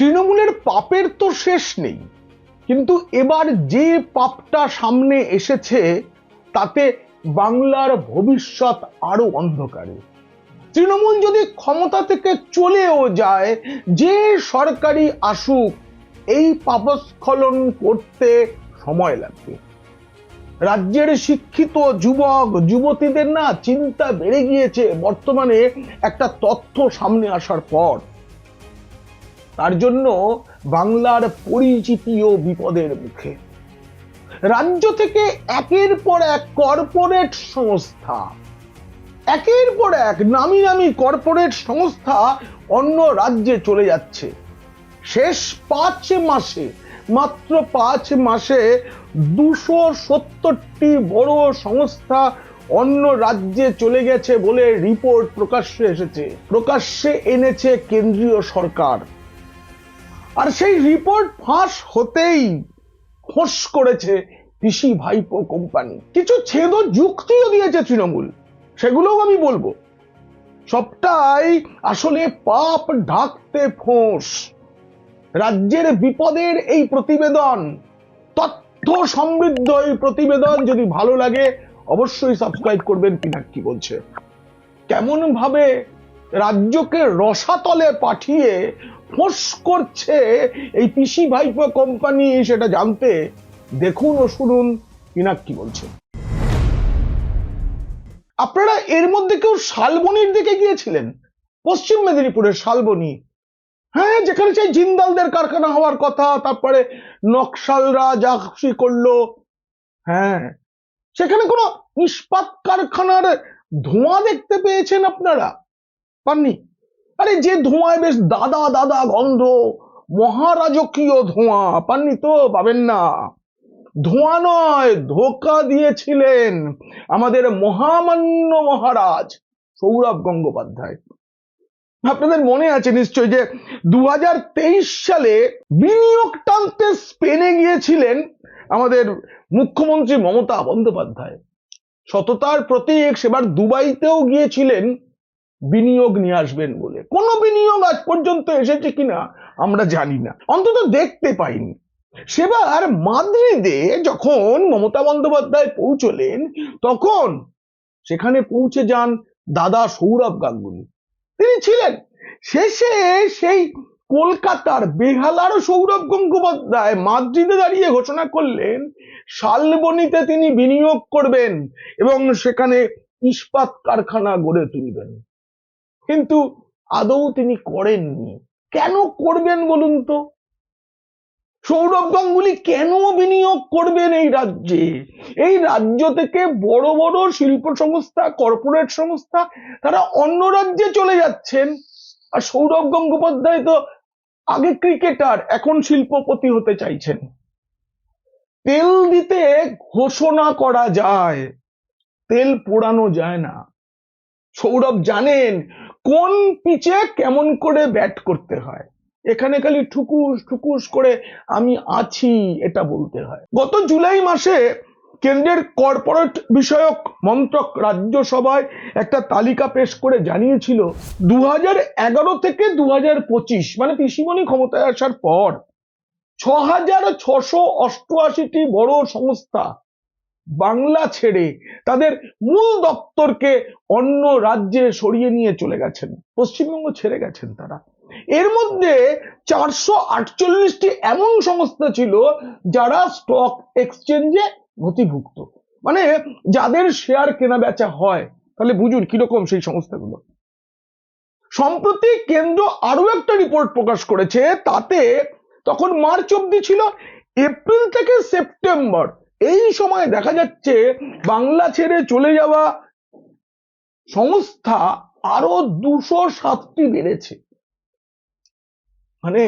তৃণমূলের পাপের তো শেষ নেই, কিন্তু এবার যে পাপটা সামনে এসেছে, তাতে বাংলার ভবিষ্যৎ আরও অন্ধকারে। তৃণমূল যদি ক্ষমতা থেকে চলেও যায়, যে সরকারি আসুক, এই পাপস্খলন করতে সময় লাগবে। রাজ্যের শিক্ষিত যুবক, যুবতীদের না চিন্তা বেড়ে গিয়েছে বর্তমানে একটা তথ্য সামনে আসার পর। তার জন্য বাংলার পরিচিতিও বিপদের মুখে। রাজ্য থেকে একের পর এক কর্পোরেট সংস্থা, একের পর এক নামি নামি কর্পোরেট সংস্থা অন্য রাজ্যে চলে যাচ্ছে। শেষ পাঁচ মাসে, মাত্র পাঁচ মাসে দুশো সত্তরটি বড় সংস্থা অন্য রাজ্যে চলে গেছে বলে রিপোর্ট প্রকাশ্যে এসেছে। প্রকাশ্যে এনেছে কেন্দ্রীয় সরকার। আর সেই রিপোর্ট ফাঁস হতেই ফোঁস করেছে পিসি ভাইপো কোম্পানি কিছু ছেদ যুক্তিও দিয়েছে তৃণমূল, সেগুলোও আমি বলব। সবটাই আসলে পাপ ঢাকতে ফোঁস। রাজ্যের বিপদের এই প্রতিবেদন, তথ্য সমৃদ্ধ এই প্রতিবেদন যদি ভালো লাগে, অবশ্যই সাবস্ক্রাইব করবেন পিনাক কি বলছে। কেমন ভাবে রাজ্যকে রসাতলে পাঠিয়ে ফোঁস করছে এই পিসি ভাইপো কোম্পানি সেটা জানতে। দেখুন ও শুনুন কি বলছে। আপনারা এর মধ্যে কেউ শালবনির দিকে গিয়েছিলেন? পশ্চিম মেদিনীপুরের শালবনি। হ্যাঁ যেখানে সেই জিন্দালদের কারখানা হওয়ার কথা, তারপরে নকশালরা যা খুশি করল। হ্যাঁ সেখানে কোনো ইস্পাত কারখানার ধোঁয়া দেখতে পেয়েছেন আপনারা? পাননি? আরে যে ধোঁয়ায় বেশ দাদা দাদা গন্ধ, মহারাজকীয় ধোঁয়া, পাননি তো, পাবেন না। ধোঁয়া নয়, ধোকা দিয়েছিলেন আমাদের মহামান্য মহারাজ সৌরভ গঙ্গোপাধ্যায়। আপনাদের মনে আছে নিশ্চয় যে দু হাজার তেইশ সালে বিনিয়োগ টানতে স্পেনে গিয়েছিলেন আমাদের মুখ্যমন্ত্রী মমতা বন্দ্যোপাধ্যায়। সততার প্রতীক সেবার দুবাইতেও গিয়েছিলেন বিনিয়োগ নিয়ে আসবেন বলে। কোনো বিনিয়োগ আজ পর্যন্ত এসেছে কিনা আমরা জানি না। অন্তত দেখতে পাইনি। সেবার মাদ্রিদে যখন মমতা বন্দ্যোপাধ্যায় পৌঁছলেন, তখন সেখানে পৌঁছে যান দাদা সৌরভ গাঙ্গুলি। তিনি ছিলেন শেষে সেই কলকাতার বেহালার সৌরভ গঙ্গোপাধ্যায় মাদ্রিদে দাঁড়িয়ে ঘোষণা করলেন, শালবনিতে তিনি বিনিয়োগ করবেন এবং সেখানে ইস্পাত কারখানা গড়ে তুলবেন। কিন্তু আদৌ তিনি করেননি। কেন করবেন বলুন তো? সৌরভ গাঙ্গুলি কেন বিনিয়োগ করবেন এই রাজ্যে? এই রাজ্য থেকে বড় বড় শিল্প সংস্থা, কর্পোরেট সংস্থা, তারা অন্য রাজ্যে চলে যাচ্ছেন। আর সৌরভ গঙ্গোপাধ্যায় তো আগে ক্রিকেটার, এখন শিল্পপতি হতে চাইছেন। তেল দিতে ঘোষণা করা যায়, তেল পোড়ানো যায় না। সৌরভ জানেন কোন পিচে কেমন করে ব্যাট করতে হয়? এখানে খালি ঠুকুস ঠুকুস করে আমি আছি এটা বলতে হয়। গত জুলাই মাসে কেন্দ্রের কর্পোরেট বিষয়ক মন্ত্রক রাজ্যসভায় একটা তালিকা পেশ করে জানিয়েছিল দু থেকে দু মানে পিসিমণি ক্ষমতায় আসার পর ছ হাজার ছশো অষ্টআশিটি বড় সংস্থা বাংলা ছেড়ে তাদের মূল দপ্তরকে অন্য রাজ্যে সরিয়ে নিয়ে চলে গেছেন। পশ্চিমবঙ্গ ছেড়ে গেছেন তারা। এর মধ্যে চারশো আটচল্লিশটি এমন সংস্থা ছিল যারা স্টক এক্সচেঞ্জে নথিভুক্ত। মানে যাদের শেয়ার কেনা বেচা হয়, তাহলে বুঝুন কীরকম সেই সংস্থাগুলো। সম্প্রতি কেন্দ্র আরও একটা রিপোর্ট প্রকাশ করেছে, তাতে তখন মার্চ অব্দি ছিল, এপ্রিল থেকে সেপ্টেম্বর এই সময় দেখা যাচ্ছে বাংলা ছেড়ে চলে যাওয়া সংস্থা আরও দুশো সাতটি বেড়েছে। মানে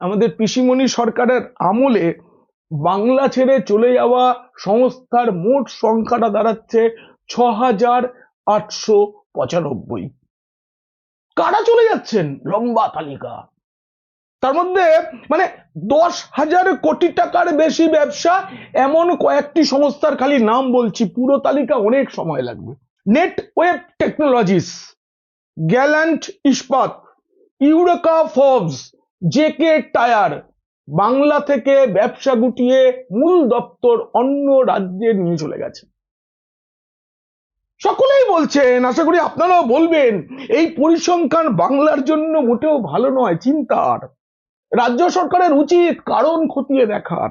আমাদের পিসিমণি সরকারের আমলে বাংলা ছেড়ে চলে যাওয়া সংস্থার মোট সংখ্যাটা দাঁড়াচ্ছে ছ হাজার আটশো পঁচানব্বই। কারা চলে যাচ্ছেন? লম্বা তালিকা। তার মধ্যে মানে দশ হাজার কোটি টাকার বেশি ব্যবসা এমন কয়েকটি সংস্থার খালি নাম বলছি, পুরো তালিকা অনেক সময় লাগবে। Net Web Technologies, Gallant Ispat, Eureka Forbes, JK Tyre, Bangla থেকে ব্যবসা গুটিয়ে মূল দপ্তর অন্য রাজ্যে নিয়ে চলে গেছে। সকলেই বলছেন, আশা করি আপনারাও বলবেন, এই পরিসংখ্যান বাংলার জন্য মোটেও ভালো নয় চিন্তার রাজ্য সরকারের উচিত কারণ খতিয়ে দেখার।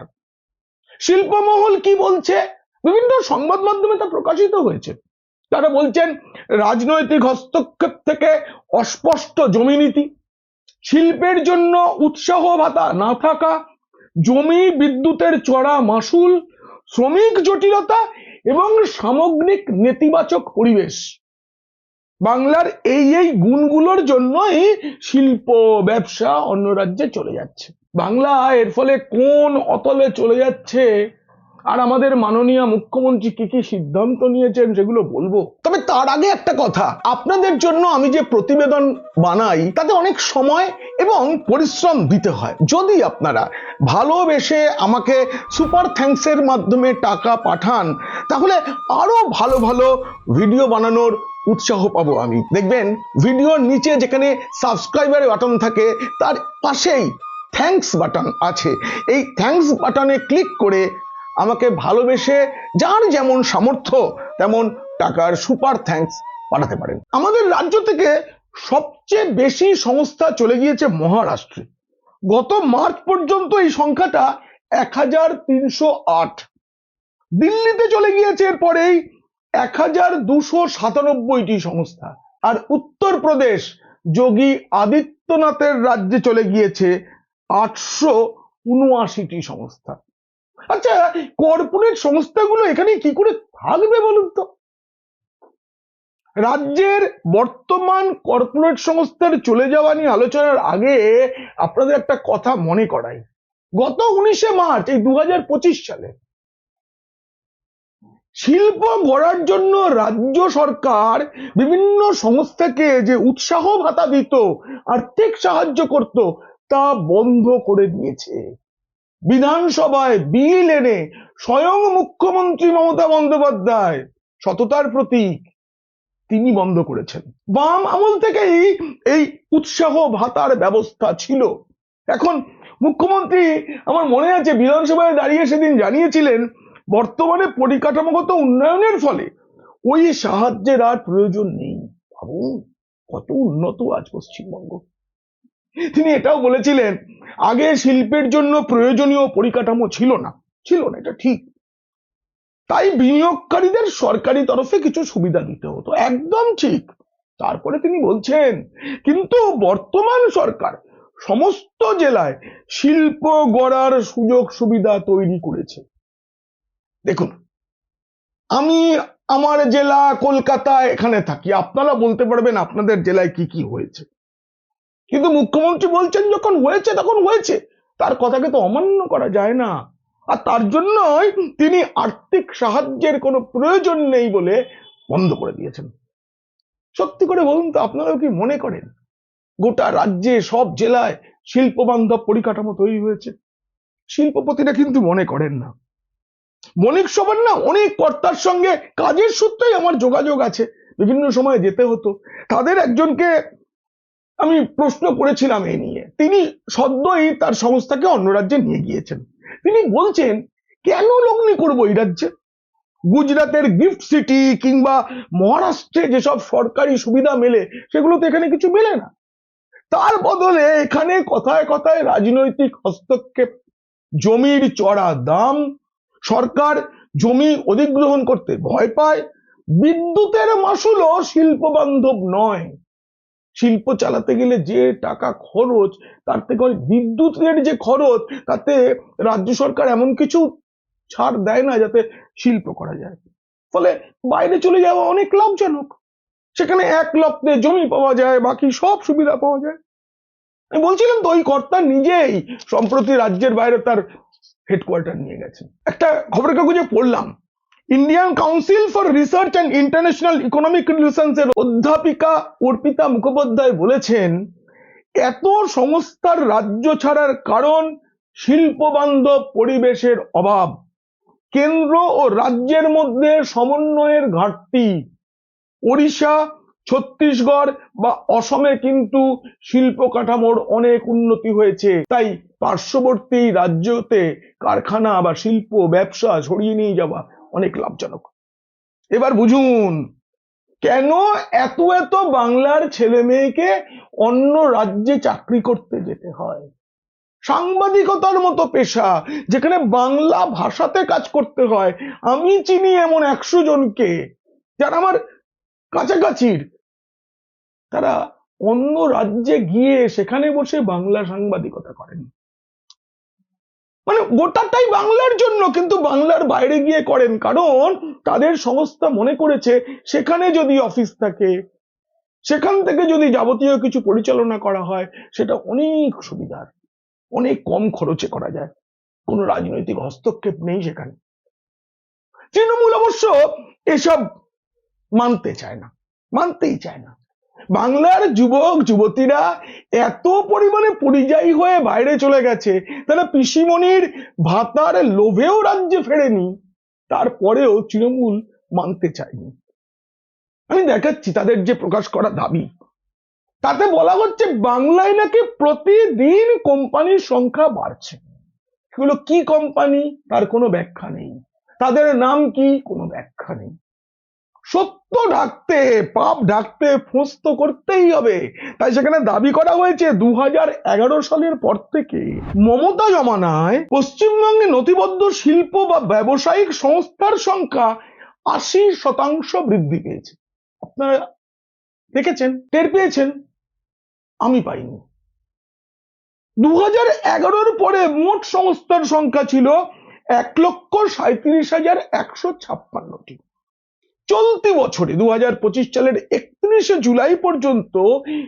শিল্পমহল কি বলছে? বিভিন্ন সংবাদ মাধ্যমে তা প্রকাশিত হয়েছে। তারা বলছেন, রাজনৈতিক হস্তক্ষেপ থেকে অস্পষ্ট জমি নীতি, শিল্পের জন্য উৎসাহ ভাতা না থাকা, জমি বিদ্যুতের চড়া মাসুল শ্রমিক জটিলতা এবং সামগ্রিক নেতিবাচক পরিবেশ। বাংলার এই এই গুণগুলোর জন্যই শিল্প, ব্যবসা অন্য রাজ্যে চলে যাচ্ছে। বাংলা এর ফলে কোন অতলে চলে যাচ্ছে? আর আমাদের মাননীয় মুখ্যমন্ত্রী কি কি সিদ্ধান্ত নিয়েছেন সেগুলো বলব? তবে তার আগে একটা কথা। আপনাদের জন্য আমি যে প্রতিবেদন বানাই, তাতে অনেক সময় এবং পরিশ্রম দিতে হয়। যদি আপনারা ভালোবেসে আমাকে সুপার থ্যাঙ্কসের মাধ্যমে টাকা পাঠান, তাহলে আরও ভালো ভালো ভিডিও বানানোর উৎসাহ পাবো আমি। দেখবেন ভিডিওর নিচে যেখানে সাবস্ক্রাইবার বাটন থাকে, তার পাশেই থ্যাঙ্কস বাটন আছে। এই থ্যাঙ্কস বাটনে ক্লিক করে আমাকে ভালোবেসে যার যেমন সামর্থ্য, তেমন টাকার সুপার থ্যাঙ্কস পাঠাতে পারেন। আমাদের রাজ্য থেকে সবচেয়ে বেশি সংস্থা চলে গিয়েছে মহারাষ্ট্রে। গত মার্চ পর্যন্ত এই সংখ্যাটা এক হাজার তিনশো আট। দিল্লিতে চলে গিয়েছে, এরপরেই এক হাজার দুশো সাতানব্বইটি সংস্থা আর উত্তরপ্রদেশ যোগী আদিত্যনাথের রাজ্যে চলে গিয়েছে আটশো উনআশিটি সংস্থা। আচ্ছা কর্পোরেট সংস্থাগুলো এখানে কি করে থাকবে বলুন তো? রাজ্যের বর্তমান কর্পোরেট সংস্থার চলে যাওয়া নিয়ে আলোচনার আগে আপনাদের একটা কথা মনে করাই। গত উনিশে মার্চ, এই দু হাজার পঁচিশ সালে শিল্প গড়ার জন্য রাজ্য সরকার বিভিন্ন সংস্থাকে যে উৎসাহ ভাতা দিত, আর্থিক সাহায্য করত, তা বন্ধ করে দিয়েছে। বিধানসভায় বিল এনে স্বয়ং মুখ্যমন্ত্রী মমতা বন্দ্যোপাধ্যায় সততার প্রতীক তিনি বন্ধ করেছেন। বাম আমল থেকেই এই উৎসাহ ভাতার ব্যবস্থা ছিল। এখন মুখ্যমন্ত্রী, আমার মনে আছে, বিধানসভায় দাঁড়িয়ে সেদিন জানিয়েছিলেন বর্তমানে পরিকাঠামোগত উন্নয়নের ফলে ওই সাহায্যের আর প্রয়োজন নেই। ভাবুন কত উন্নত আজ পশ্চিমবঙ্গ। তিনি এটাও বলেছিলেন, আগে শিল্পের জন্য প্রয়োজনীয় পরিকাঠামো ছিল না। ছিল না, এটা ঠিক। তাই বিনিয়োগকারীদের সরকারি তরফে কিছু সুবিধা দিতে হতো। একদম ঠিক। তারপরে তিনি বলছেন, কিন্তু বর্তমান সরকার সমস্ত জেলায় শিল্প গড়ার সুযোগ সুবিধা তৈরি করেছে। দেখুন, আমি আমার জেলা কলকাতা এখানে থাকি। আপনারা বলতে পারবেন আপনাদের জেলায় কি কি হয়েছে। কিন্তু মুখ্যমন্ত্রী বলছেন যখন হয়েছে তখন হয়েছে। তার কথাকে তো অমান্য করা যায় না। আর তার জন্যই তিনি আর্থিক সাহায্যের কোনো প্রয়োজন নেই বলে বন্ধ করে দিয়েছেন। সত্যি করে বলুন তো, আপনারাও কি মনে করেন? গোটা রাজ্যে সব জেলায় শিল্প বান্ধব পরিকাঠামো তৈরি হয়েছে। শিল্পপতিরা কিন্তু মনে করেন না। বণিক সভার না অনেক কর্তার সঙ্গে কাজের সূত্রেই আমার যোগাযোগ আছে। বিভিন্ন সময় যেতে হতো। তাদের একজনকে আমি প্রশ্ন করেছিলাম এই নিয়ে। তিনি সদ্যই তার সংস্থাকে অন্য রাজ্যে নিয়ে গিয়েছেন। তিনি বলছেন, কেন লগ্নি করব এই রাজ্যে? গুজরাটের গিফট সিটি কিংবা মহারাষ্ট্রে যেসব সরকারি সুবিধা মেলে, সেগুলো তো এখানে কিছু মেলে না। তার বদলে এখানে কথায় কথায় রাজনৈতিক হস্তক্ষেপ, জমির চড়া দাম সরকার জমি অধিগ্রহণ করতে ভয় পায়, বিদ্যুতের মাসুলও শিল্প বান্ধব নয়। শিল্প চালাতে গেলে যে টাকা খরচ, তার থেকে বিদ্যুতের যে খরচ, তাতে রাজ্য সরকার এমন কিছু ছাড় দেয় না যাতে শিল্প করা যায়। ফলে বাইরে চলে যাওয়া অনেক লাভজনক। সেখানে এক লক্ষে জমি পাওয়া যায়, বাকি সব সুবিধা পাওয়া যায়। আমি বলছিলাম তো, ওই কর্তা নিজেই, সম্প্রতি রাজ্যের বাইরে তার হেডকোয়ার্টার নিয়ে গেছেন একটা খবরের কাগজে পড়লাম Indian council for research and international economic relations এর অধ্যাপিকা অর্পিতা মুখোপাধ্যায় বলেছেন, এত সংস্থার রাজ্য ছাড়ার কারণ শিল্প বান্ধব পরিবেশের অভাব। কেন্দ্র ও রাজ্যের মধ্যে সমন্বয়ের ঘাটতি। ওড়িশা ছত্তিশগড় বা অসমে কিন্তু শিল্প কাঠামোর অনেক উন্নতি হয়েছে। তাই পার্শ্ববর্তী রাজ্যতে কারখানা বা শিল্প, ব্যবসা ছড়িয়ে নিয়ে যাওয়া অনেক লাভজনক। এবার বুঝুন, কেন এত এত বাংলার ছেলে মেয়েকে অন্য রাজ্যে চাকরি করতে যেতে হয়? সাংবাদিকতার মতো পেশা, যেখানে বাংলা ভাষাতে কাজ করতে হয়। আমি চিনি এমন একশো জনকে, যারা আমার কাছাকাছির তারা অন্য রাজ্যে গিয়ে সেখানে বসে বাংলা সাংবাদিকতা করেন। মানে গোটাটাই বাংলার জন্য কিন্তু বাংলার বাইরে গিয়ে করেন, কারণ তাদের সংস্থা মনে করেছে সেখানে যদি অফিস থাকে, সেখান থেকে যদি যাবতীয় কিছু পরিচালনা করা হয়, সেটা অনেক সুবিধার, অনেক কম খরচে করা যায়। কোনো রাজনৈতিক হস্তক্ষেপ নেই সেখানে। তৃণমূল অবশ্য এসব মানতে চায় না, মানতেই চায় না। বাংলার যুবক, যুবতীরা এত পরিমাণে পরিযায়ী হয়ে বাইরে চলে গেছে তারা পিসিমণির ভাতার লোভেও রাজ্যে ফেরেনি, তারপরেও তৃণমূল মানতে চায়নি। আমি দেখাচ্ছি তাদের যে প্রকাশ করা দাবি। তাতে বলা হচ্ছে বাংলায় নাকি প্রতিদিন কোম্পানির সংখ্যা বাড়ছে। সেগুলো কি কোম্পানি? তার কোনো ব্যাখ্যা নেই। তাদের নাম কি? কোনো ব্যাখ্যা নেই। সত্য ঢাকতে, পাপ ঢাকতে ফোঁস তো করতেই হবে। তাই সেখানে দাবি করা হয়েছে দু হাজার এগারো সালের পর থেকে মমতা জমানায় পশ্চিমবঙ্গে নথিবদ্ধ শিল্প বা ব্যবসায়িক সংস্থার সংখ্যা আশি শতাংশ বৃদ্ধি পেয়েছে। আপনারা দেখেছেন, টের পেয়েছেন? আমি পাইনি। দু হাজার পরে মোট সংস্থার সংখ্যা ছিল এক লক্ষ সাঁত্রিশ হাজার একশো ছাপ্পান্নটি। চলতি বছরে দু হাজার পঁচিশ সালের একত্রিশে জুলাই পর্যন্ত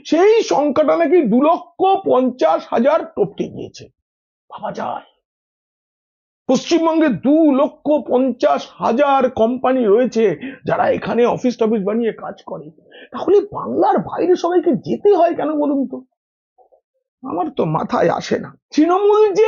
সেই সংখ্যাটা নাকি দু লক্ষ পঞ্চাশ হাজার টপকে গিয়েছে। ভাবা যায়। পশ্চিমবঙ্গে দু লক্ষ পঞ্চাশ হাজার কোম্পানি রয়েছে যারা এখানে অফিস টফিস বানিয়ে কাজ করে। তাহলে বাংলার বাইরে সবাইকে যেতে হয় কেন বলুন তো? আমার তো মাথায় আসে না। তৃণমূল যে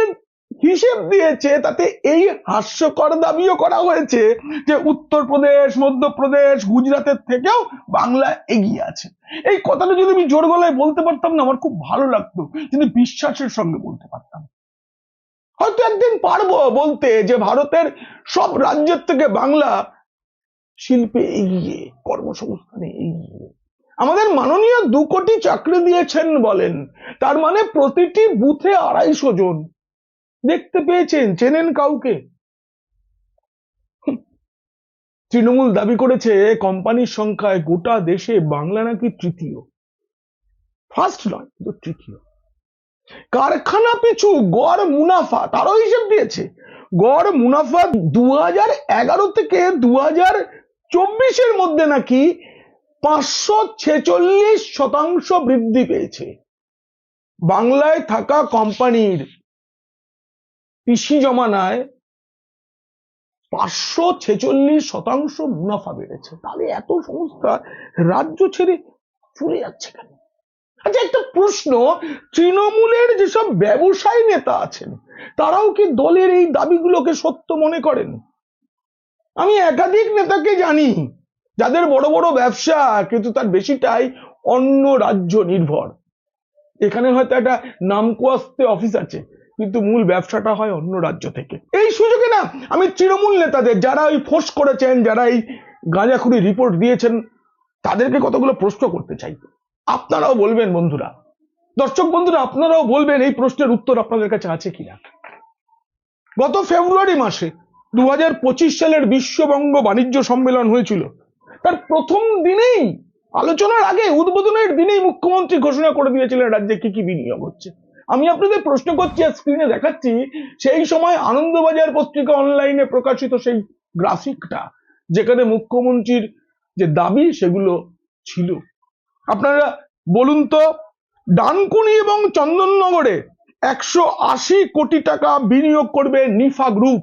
হিসেব দিয়েছে, তাতে এই হাস্যকর দাবিও করা হয়েছে যে উত্তরপ্রদেশ, মধ্যপ্রদেশ, গুজরাটের থেকেও বাংলা এগিয়ে আছে। এই কথাটা যদি আমি জোর গলায় বলতে পারতাম না, আমার খুব ভালো লাগতো, কিন্তু বিশ্বাসের সঙ্গে বলতে পারতাম হয়তো একদিন পারব বলতে যে ভারতের সব রাজ্যের থেকে বাংলা শিল্পে এগিয়ে, কর্মসংস্থানে এগিয়ে। আমাদের মাননীয় দু কোটি চাকরি দিয়েছেন বলেন, তার মানে প্রতিটি বুথে আড়াইশো জন। দেখতে পেয়েছেন, চেনেন কাউকে? তৃণমূল দাবি করেছে, কোম্পানির সংখ্যায় গোটা দেশে বাংলা নাকি তৃতীয়। ফার্স্ট নয়, কিন্তু তৃতীয়। কারখানা পিছু গড় মুনাফা, তারও হিসেব দিয়েছে। গড় মুনাফা দু এগারো থেকে দু হাজার চব্বিশের মধ্যে নাকি পাঁচশো ছেচল্লিশ শতাংশ বৃদ্ধি পেয়েছে। বাংলায় থাকা কোম্পানির কৃষি জমানায় পাঁচশো ছেচল্লিশ শতাংশ মুনাফা বেড়েছে। তাহলে এত সংস্থা রাজ্য ছেড়ে চলে যাচ্ছে কেন? আচ্ছা একটা প্রশ্ন, তৃণমূলের যেসব ব্যবসায়ী নেতা আছেন, তারাও কি দলের এই দাবিগুলোকে সত্য মনে করেন? আমি একাধিক নেতাকে জানি, যাদের বড় বড় ব্যবসা, কিন্তু তার বেশিটাই অন্য রাজ্য নির্ভর। এখানে হয়তো একটা নামকুয়াস্তে অফিস আছে। কিন্তু মূল ব্যবসাটা হয় অন্য রাজ্য থেকে। এই সুযোগে না, আমি তৃণমূল নেতাদের যারা ওই ফোর্স করেছেন, যারা এই গাঁজাখুরি রিপোর্ট দিয়েছেন, তাদেরকে কতগুলো প্রশ্ন করতে চাই। আপনারাও বলবেন বন্ধুরা। দর্শক বন্ধুরা, আপনারাও বলবেন এই প্রশ্নের উত্তর আপনাদের কাছে আছে কিনা। গত ফেব্রুয়ারি মাসে দু হাজার পঁচিশ সালের বিশ্ববঙ্গ বাণিজ্য সম্মেলন হয়েছিল। তার প্রথম দিনেই, আলোচনার আগে, উদ্বোধনের দিনেই মুখ্যমন্ত্রী ঘোষণা করে দিয়েছিলেন রাজ্যে কি কি বিনিয়োগ হচ্ছে। আমি আপনাদের প্রশ্ন করছি, আর স্ক্রিনে দেখাচ্ছি, সেই সময় আনন্দবাজার পত্রিকা অনলাইনে প্রকাশিত সেই গ্রাফিকটা যেখানে মুখ্যমন্ত্রীর যে দাবি, সেগুলো ছিল। আপনারা বলুন তো, ডানকুনি এবং চন্দননগরে একশো আশি কোটি টাকা বিনিয়োগ করবে নিফা গ্রুপ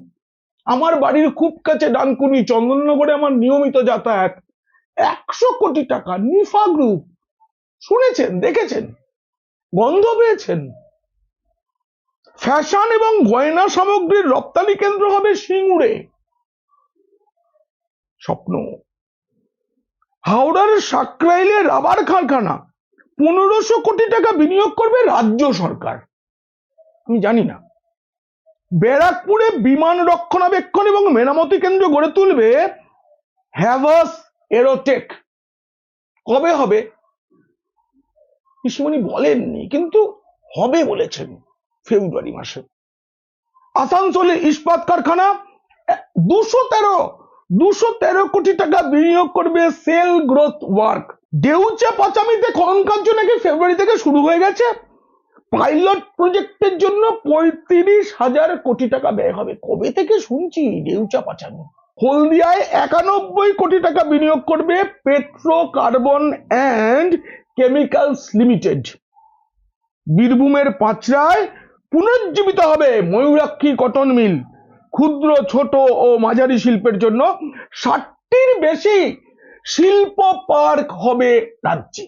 আমার বাড়ির খুব কাছে ডানকুনি, চন্দননগরে আমার নিয়মিত যাতায়াত। একশো কোটি টাকা নিফা গ্রুপ শুনেছেন, দেখেছেন? গন্ধ পেয়েছেন? ফ্যাশন এবং গয়না সামগ্রীর রপ্তানি কেন্দ্র হবে সিঙ্গুরে। স্বপ্ন। হাওড়ার সাকরাইলে রাবার কারখানা। পনেরোশো কোটি টাকা বিনিয়োগ করবে রাজ্য সরকার। আমি জানি না। ব্যারাকপুরে বিমান রক্ষণাবেক্ষণ এবং মেরামতি কেন্দ্র গড়ে তুলবে হ্যাভাস এরোটেক। কবে হবে? পিসিমণি বলেননি, কিন্তু হবে বলেছেন। ফেব্রুয়ারি মাসে। আসানসোলে ইস্পাত কারখানা দুশো তেরো দুশো তেরো কোটি টাকা বিনিয়োগ করবে সেল গ্রোথ ওয়ার্ক। ডেউচা পাচামিতে খনন কার্য নাকি ফেব্রুয়ারি থেকে শুরু হয়ে গেছে? পাইলট প্রজেক্টের জন্য পঁয়ত্রিশ হাজার কোটি টাকা ব্যয় হবে। কবে থেকে শুনছি ডেউচা পাচামি? হলদিয়ায় একানব্বই কোটি টাকা বিনিয়োগ করবে petro carbon and chemicals limited. বীরভূমের পাঁচরায় পুনর্জীবিত হবে ময়ূরাক্ষী কটন মিল। ক্ষুদ্র, ছোট ও মাঝারি শিল্পের জন্য ষাটটির বেশি শিল্প পার্ক হবে রাজ্যে।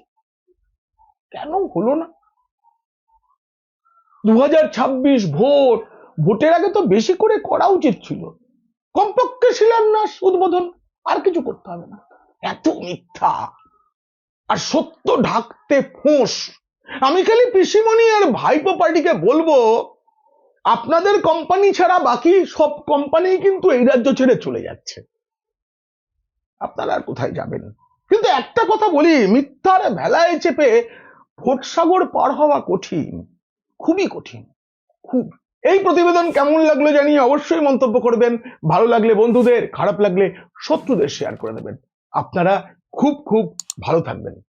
কেন হলো না? দু হাজার ছাব্বিশ ভোট, ভোটের আগে তো বেশি করে করা উচিত ছিল। কমপক্ষে শিলান্যাস, উদ্বোধন, আর কিছু করতে হবে না। এত মিথ্যা। আর সত্য ঢাকতে ফোঁস। আমি খালি পিসিমণি আর ভাইপো পার্টিকে বলব, আপনাদের কোম্পানি ছাড়া বাকি সব কোম্পানি কিন্তু এই রাজ্য ছেড়ে চলে যাচ্ছে। আপনারা আর কোথায় যাবেন? কিন্তু একটা কথা বলি, মিথ্যার ভেলায় চেপে ভোটসাগর পার হওয়া কঠিন, খুবই কঠিন, খুব। এই প্রতিবেদন কেমন লাগল জানিয়ে অবশ্যই মন্তব্য করবেন। ভালো লাগলে বন্ধুদের, খারাপ লাগলে শত্রুদের শেয়ার করে দেবেন। আপনারা খুব খুব ভালো থাকবেন।